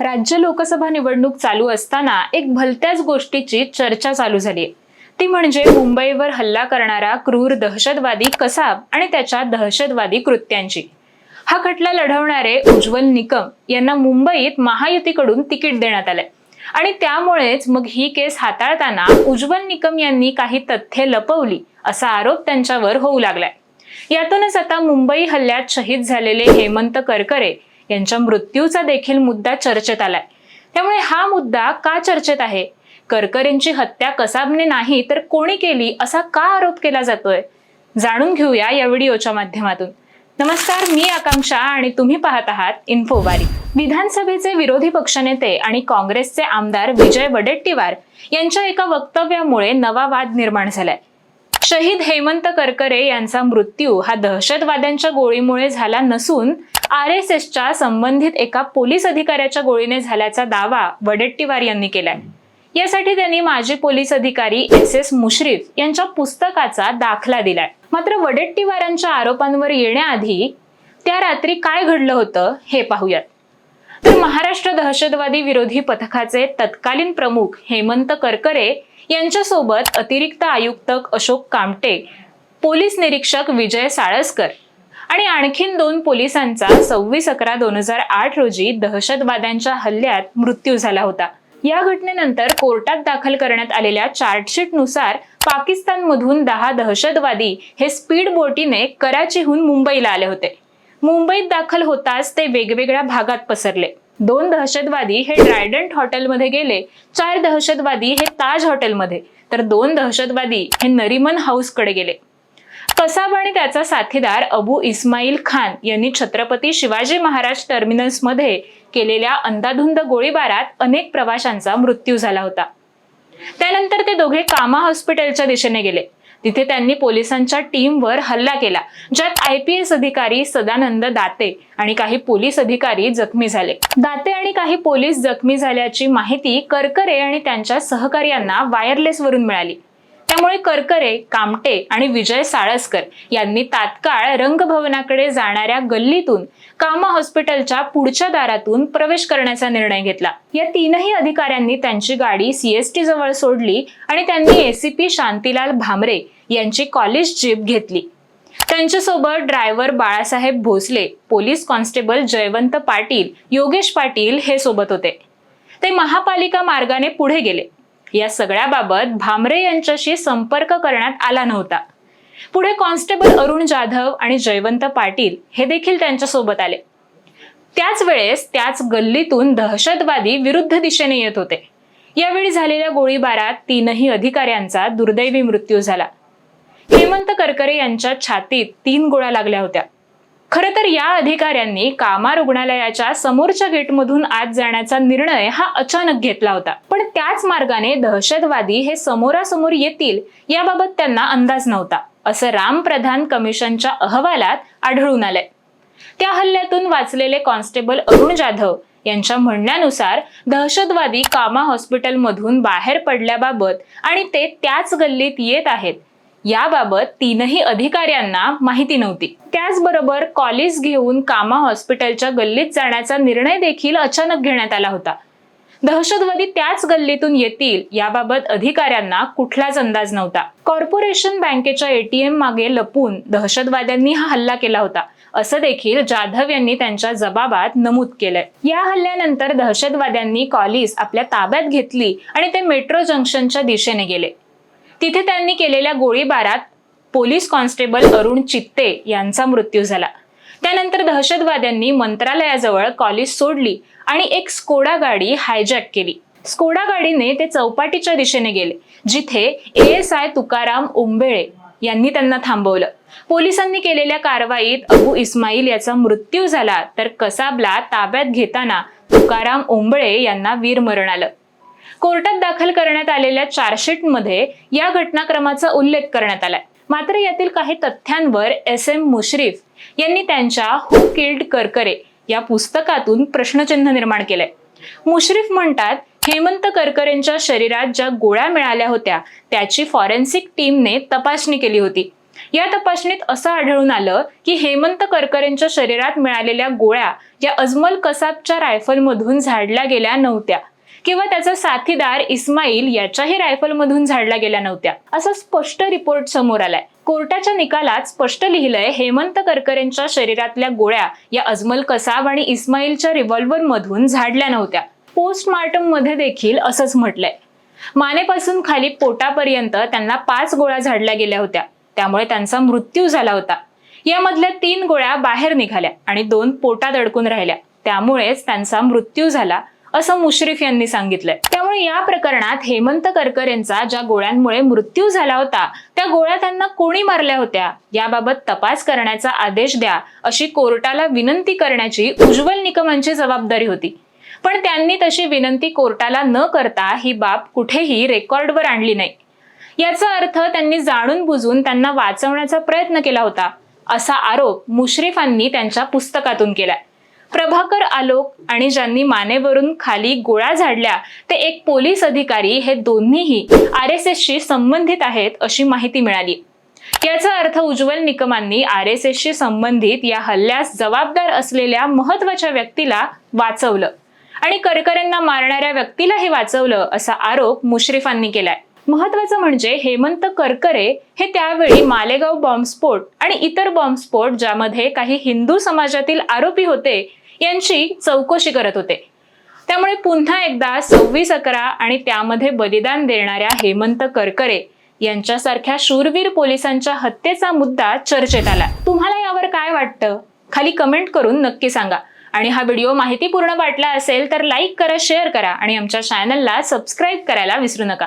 राज्य लोकसभा निवडणूक चालू असताना एक भलत्याच गोष्टीची चर्चा चालू झाली. ती म्हणजे मुंबईवर हल्ला करणारा क्रूर दहशतवादी कसाब आणि त्याच्या दहशतवादी कृत्यांची. हा खटला लढवणारे उज्ज्वल निकम यांना मुंबईत महायुतीकडून तिकीट देण्यात आलंय. आणि त्यामुळेच मग ही केस हाताळताना उज्ज्वल निकम यांनी काही तथ्ये लपवली असा आरोप त्यांच्यावर होऊ लागलाय. यातूनच आता मुंबई हल्ल्यात शहीद झालेले हेमंत करकरे यांच्या मृत्यूचा देखील मुद्दा चर्चेत आलाय. त्यामुळे हा मुद्दा का चर्चेत आहे? करकरेंची हत्या कसाबने नाही तर कोणी केली असा का आरोप केला जातोय? जाणून घेऊया या व्हिडिओच्या माध्यमातून. नमस्कार मी आकांक्षा आणि तुम्ही पाहत आहात इन्फोबारी विधानसभेचे विरोधी पक्षनेते आणि काँग्रेसचे आमदार विजय वडेट्टीवार यांच्या एका वक्तव्यामुळे नवा वाद निर्माण झालाय. शहीद हेमंत करकरे यांचा मृत्यू हा दहशतवाद्यांच्या गोळीमुळे झाला नसून आर एस एसच्या संबंधित एका पोलीस अधिकाऱ्याच्या गोळीने झाल्याचा दावा वडेट्टीवार यांनी केलाय. यासाठी त्यांनी माजी पोलीस अधिकारी एस एस मुश्रीफ यांच्या पुस्तकाचा दाखला दिलाय. मात्र वडेट्टीवारांच्या आरोपांवर येण्याआधी त्या रात्री काय घडलं होतं हे पाहूयात. तर महाराष्ट्र दहशतवादी विरोधी पथकाचे तत्कालीन प्रमुख हेमंत करकरे यांच्यासोबत अतिरिक्त आयुक्त अशोक कामटे पोलीस निरीक्षक विजय साळसकर आणि आणखीन दोन पोलिसांचा सव्वीस अकरा दोन हजार आठ रोजी दहशतवाद्यांच्या हल्ल्यात मृत्यू झाला होता. या घटनेनंतर कोर्टात दाखल करण्यात आलेल्या चार्जशीटनुसार पाकिस्तानमधून दहा दहशतवादी हे स्पीड बोटीने कराचीहून मुंबईला आले होते. मुंबईत दाखल होताच ते वेगवेगळ्या भागात पसरले. दोन दहशतवादी हे ड्रायडंट हॉटेलमध्ये गेले चार दहशतवादी हे ताज हॉटेलमध्ये तर दोन दहशतवादी हे नरिमन हाऊसकडे गेले. कसाब आणि त्याचा साथीदार अबू इस्माईल खान यांनी छत्रपती शिवाजी महाराज टर्मिनल्समध्ये केलेल्या अंधाधुंद गोळीबारात अनेक प्रवाशांचा मृत्यू झाला होता. त्यानंतर ते दोघे कामा हॉस्पिटलच्या दिशेने गेले. तिथे त्यांनी पोलिसांच्या टीमवर हल्ला केला ज्यात आय पी एस अधिकारी सदानंद दाते आणि काही पोलीस अधिकारी जखमी झाले. दाते आणि काही पोलीस जखमी झाल्याची माहिती करकरे आणि त्यांच्या सहकार्यांना वायरलेस वरून मिळाली. त्यामुळे करकरे कामटे आणि विजय साळसकर यांनी तात्काळ रंगभवनाकडे जाणाऱ्या गल्लीतून कामा हॉस्पिटलच्या पुढच्या दारातून प्रवेश करण्याचा निर्णय घेतला. या तीनही अधिकाऱ्यांनी त्यांची गाडी सीएसटी जवळ सोडली आणि त्यांनी एसीपी शांतीलाल भामरे यांची कॉलेज जीप घेतली. त्यांच्यासोबत driver Balasaheb Bhosale police constable Jaywant Patil Yogesh Patil हे सोबत होते. ते महापालिका मार्गाने पुढे गेले. या सगळ्याबाबत भामरे यांच्याशी संपर्क करण्यात आला नव्हता. पुढे कॉन्स्टेबल अरुण जाधव आणि जयवंत पाटील हे देखील त्यांच्यासोबत आले. त्याच वेळेस त्याच गल्लीतून दहशतवादी विरुद्ध दिशेने येत होते. यावेळी झालेल्या गोळीबारात तीनही अधिकाऱ्यांचा दुर्दैवी मृत्यू झाला. हेमंत करकरे यांच्या छातीत तीन गोळ्या लागल्या होत्या. खरं तर या अधिकाऱ्यांनी कामा रुग्णालयाच्या समोरच्या गेटमधून आत जाण्याचा निर्णय हा अचानक घेतला होता. पण त्याच मार्गाने दहशतवादी हे समोरासमोर येतील याबाबत त्यांना अंदाज नव्हता. असं राम प्रधान कमिशनच्या अहवालात आढळून आलंय. त्या हल्ल्यातून वाचलेले कॉन्स्टेबल अरुण जाधव यांच्या म्हणण्यानुसार दहशतवादी कामा हॉस्पिटलमधून बाहेर पडल्याबाबत आणि ते त्याच गल्लीत येत आहेत याबाबत तीनही अधिकाऱ्यांना माहिती नव्हती. त्याचबरोबर कॉलेज घेऊन कामा हॉस्पिटलच्या गल्लीत जाण्याचा निर्णय देखील अचानक घेण्यात आला होता. दहशतवादी त्याच गल्लीतून येतील याबाबत अधिकाऱ्यांना कुठलाच अंदाज नव्हता. कॉर्पोरेशन बँकेच्या एटीएम मागे लपून दहशतवाद्यांनी हा हल्ला केला होता असं देखील जाधव यांनी त्यांच्या जबाबात नमूद केलंय. या हल्ल्यानंतर दहशतवाद्यांनी कॉलिस आपल्या ताब्यात घेतली आणि ते मेट्रो जंक्शनच्या दिशेने गेले. तिथे त्यांनी केलेल्या गोळीबारात पोलीस कॉन्स्टेबल अरुण चित्ते यांचा मृत्यू झाला. त्यानंतर दहशतवाद्यांनी मंत्रालयाजवळ कॉलेज सोडली आणि एक स्कोडा गाडी हायजॅक केली. स्कोडा गाडीने ते चौपाटीच्या दिशेने गेले जिथे एस आय तुकाराम उंबेळे यांनी त्यांना थांबवलं. पोलिसांनी केलेल्या कारवाईत अबू इस्माईल याचा मृत्यू झाला तर कसाबला ताब्यात घेताना तुकाराम ओंबळे यांना वीरमरण आलं. कोर्टात दाखल करण्यात आलेल्या चार्जशीटमध्ये या घटनाक्रमाचा उल्लेख करण्यात आलाय. मात्र यातील काही तथ्यांवर एस एम मुश्रीफ यांनी त्यांच्या हु किल्ड करकरे या पुस्तकातून प्रश्नचिन्ह निर्माण केलंय. मुश्रीफ म्हणतात हेमंत करकरेंच्या शरीरात ज्या गोळ्या मिळाल्या होत्या त्याची फॉरेन्सिक टीमने तपासणी केली होती. या तपासणीत असं आढळून आलं की हेमंत करकरेंच्या शरीरात मिळालेल्या गोळ्या या अजमल कसाबच्या रायफलमधून झाडल्या गेल्या नव्हत्या. किंवा त्याचा साथीदार इस्माईल याच्याही रायफलमधून झाडल्या गेल्या नव्हत्या. असा स्पष्ट रिपोर्ट समोर आलाय. कोर्टाच्या निकालात स्पष्ट लिहिलंय हेमंत करकरेंच्या शरीरातल्या गोळ्या या अजमल कसाब आणि इस्माईलच्या रिव्हॉल्व्हर मधून झाडल्या नव्हत्या. पोस्टमार्टममध्ये देखील असंच म्हटलंय. मानेपासून खाली पोटापर्यंत त्यांना पाच गोळ्या झाडल्या गेल्या होत्या. त्यामुळे त्यांचा मृत्यू झाला होता. यामधल्या तीन गोळ्या बाहेर निघाल्या आणि दोन पोटात अडकून राहिल्या. त्यामुळेच त्यांचा मृत्यू झाला असं मुश्रीफ यांनी सांगितलंय. त्यामुळे या प्रकरणात हेमंत करकर यांचा ज्या गोळ्यांमुळे मृत्यू झाला होता त्या गोळ्या त्यांना कोणी मारल्या होत्या? याबाबत तपास करण्याचा आदेश द्या अशी कोर्टाला विनंती करण्याची उज्ज्वल निकमांची जबाबदारी होती. पण त्यांनी तशी विनंती कोर्टाला न करता ही बाब कुठेही रेकॉर्डवर आणली नाही. याचा अर्थ त्यांनी जाणून बुजून त्यांना वाचवण्याचा प्रयत्न केला होता असा आरोप मुश्रीफांनी त्यांच्या पुस्तकातून केलाय. प्रभाकर आलोक आणि ज्यांनी मानेवरून खाली गोळ्या झाडल्या ते एक पोलीस अधिकारी हे दोन्हीही आर एस एसशी संबंधित आहेत अशी माहिती मिळाली. याचा अर्थ उज्ज्वल निकमांनी आर एस एसशी संबंधित या हल्ल्यास जबाबदार असलेल्या महत्त्वाच्या व्यक्तीला वाचवलं आणि करकरेंना मारणाऱ्या व्यक्तीलाही वाचवलं असा आरोप मुश्रीफांनी केलाय. महत्वाचं म्हणजे हेमंत करकरे हे त्यावेळी मालेगाव बॉम्बस्फोट आणि इतर बॉम्बस्फोट ज्यामध्ये काही हिंदू समाजातील आरोपी होते यांची चौकशी करत होते. त्यामुळे पुन्हा एकदा सव्वीस अकरा आणि त्यामध्ये बलिदान देणाऱ्या हेमंत करकरे यांच्यासारख्या शूरवीर पोलिसांच्या हत्येचा मुद्दा चर्चेत आला. तुम्हाला यावर काय वाटतं? खाली कमेंट करून नक्की सांगा. आणि हा व्हिडिओ माहितीपूर्ण वाटला असेल तर लाईक करा शेअर करा आणि आमच्या चॅनलला सबस्क्राईब करायला विसरू नका.